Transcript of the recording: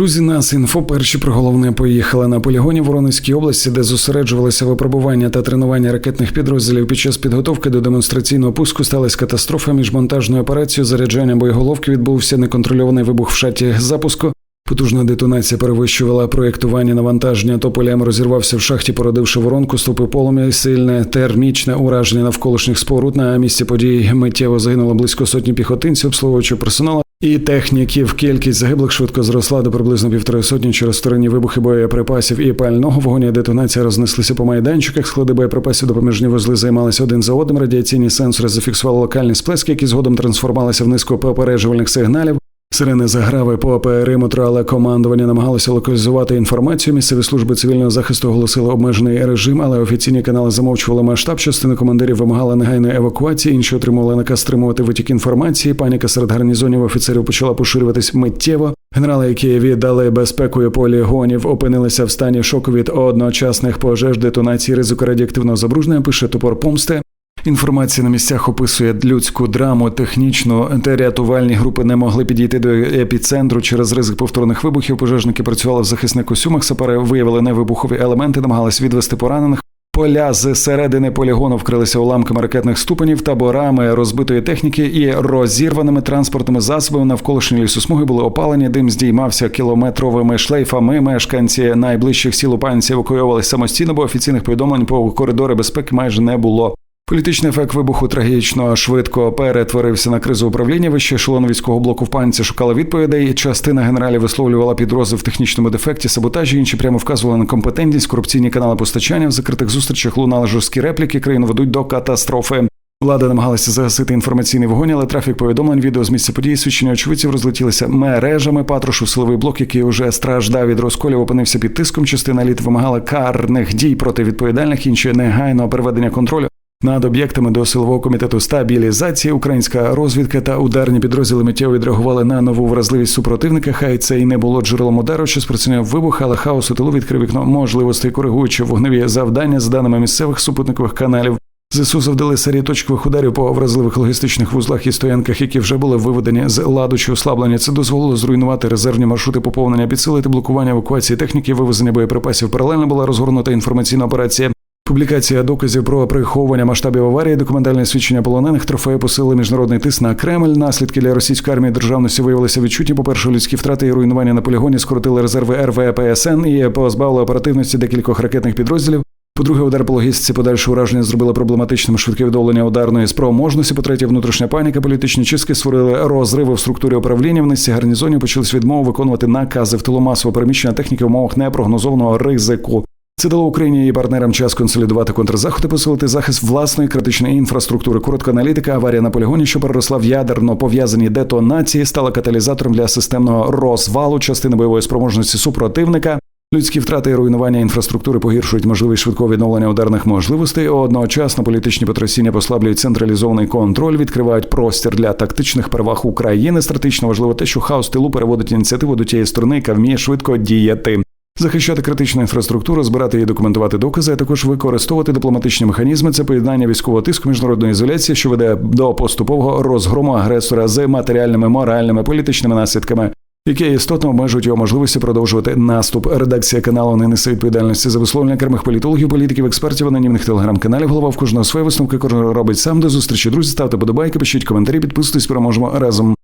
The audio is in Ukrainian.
Друзі, нас інфо перші про головне поїхали на полігоні в Воронезькій області, де зосереджувалися випробування та тренування ракетних підрозділів. Під час підготовки до демонстраційного пуску сталася катастрофа між монтажною операцією заряджання боєголовки. Відбувся неконтрольований вибух в шаті запуску. Потужна детонація перевищувала проєктування навантаження. Тополям розірвався в шахті, породивши воронку, ступи полум'я, сильне термічне ураження навколишніх споруд. На місці подій миттєво загинуло близько сотні піхотинців, обслуговуючого персоналу і техніків. Кількість загиблих швидко зросла до приблизно півтори сотні через сторонні вибухи боєприпасів і пального вогонь детонація рознеслися по майданчиках. Склади боєприпасів допоміжні вузли займалися один за одним. Радіаційні сенсори зафіксували локальні сплески, які згодом трансформувалися в низку попереджувальних сигналів. Сирени заграви по периметру, але командування намагалося локалізувати інформацію. Місцеві служби цивільного захисту оголосили обмежений режим, але офіційні канали замовчували масштаб. Частина командирів вимагала негайної евакуації. Інші отримували наказ стримувати витік інформації. Паніка серед гарнізонів офіцерів почала поширюватись миттєво. Генерали, які віддали безпекою полігонів, опинилися в стані шоку від одночасних пожеж, детонації ризику радіоактивного забруження. Пише топор помсти. Інформація на місцях описує людську драму, технічну та рятувальні групи не могли підійти до епіцентру через ризик повторних вибухів. Пожежники працювали в захисних костюмах. Сапери виявили невибухові елементи, намагались відвести поранених. Поля з середини полігону вкрилися уламками ракетних ступенів, таборами розбитої техніки і розірваними транспортними засобами навколишні лісосмуги були опалені. Дим здіймався кілометровими шлейфами. Мешканці найближчих сіл у панці евакуювалися самостійно, бо офіційних повідомлень по коридори безпеки майже не було. Політичний ефект вибуху трагічно швидко перетворився на кризу управління. Вище ешелон військового блоку в панці шукали відповідей. Частина генералів висловлювала підрози в технічному дефекті, саботажі. Інші прямо вказували на компетентність, корупційні канали постачання. В закритих зустрічах лунали жорсткі репліки. Країну ведуть до катастрофи. Влада намагалася загасити інформаційний вогонь, але трафік повідомлень, відео з місця події, свідчення очевидців розлетілися мережами. Патрошу силовий блок, який уже страждав від розколів, опинився під тиском. Частина літ вимагала карних дій проти відповідальних, інші негайного переведення контролю. Над об'єктами до силового комітету стабілізації українська розвідка та ударні підрозділи миттєво відреагували на нову вразливість супротивника. Хай це і не було джерелом удару, що спрацював вибух, але хаос у тилу відкрив вікно можливостей, коригуючи вогневі завдання з даними місцевих супутникових каналів. ЗСУ завдали серії точкових ударів по вразливих логістичних вузлах і стоянках, які вже були виведені з ладу чи ослаблення. Це дозволило зруйнувати резервні маршрути поповнення, підсилити блокування евакуації техніки, вивезення боєприпасів. Паралельно була розгорнута інформаційна операція. Публікація доказів про приховування масштабів аварії, документальне свідчення полонених, трофеї посили міжнародний тиск на Кремль. Наслідки для російської армії державності виявилися відчутні. По перше, людські втрати і руйнування на полігоні скоротили резерви РВПСН і позбавили оперативності декількох ракетних підрозділів. По-друге, удар по логістиці подальше ураження зробило проблематичним швидке відновлення ударної спроможності. По третє, внутрішня паніка, політичні чистки створили розриви в структурі управління. В низці гарнізонів почались відмови виконувати накази в тилу масового переміщення техніки в умовах непрогнозованого ризику. Це дало Україні і партнерам час консолідувати контрзаходи, посилити захист власної критичної інфраструктури. Коротка аналітика, аварія на полігоні, що переросла в ядерно пов'язані детонації, стала каталізатором для системного розвалу частини бойової спроможності супротивника. Людські втрати і руйнування інфраструктури погіршують можливість швидкого відновлення ударних можливостей. Одночасно політичні потрясіння послаблюють централізований контроль, відкривають простір для тактичних переваг України. Стратегічно важливо те, що хаос тилу переводить ініціативу до тієї сторони, яка вміє швидко діяти. Захищати критичну інфраструктуру, збирати і документувати докази, а також використовувати дипломатичні механізми. Це поєднання військового тиску міжнародної ізоляції, що веде до поступового розгрому агресора з матеріальними, моральними, політичними наслідками, які істотно обмежують його можливості продовжувати наступ. Редакція каналу не несе відповідальності за висловлення кермих політологів, політиків, експертів, анонімних телеграм-каналів. Голова в кожного своє висновки кожен робить сам до зустрічі. Друзі, ставте подобайки, пишіть коментарі, підписуйтесь, переможемо разом.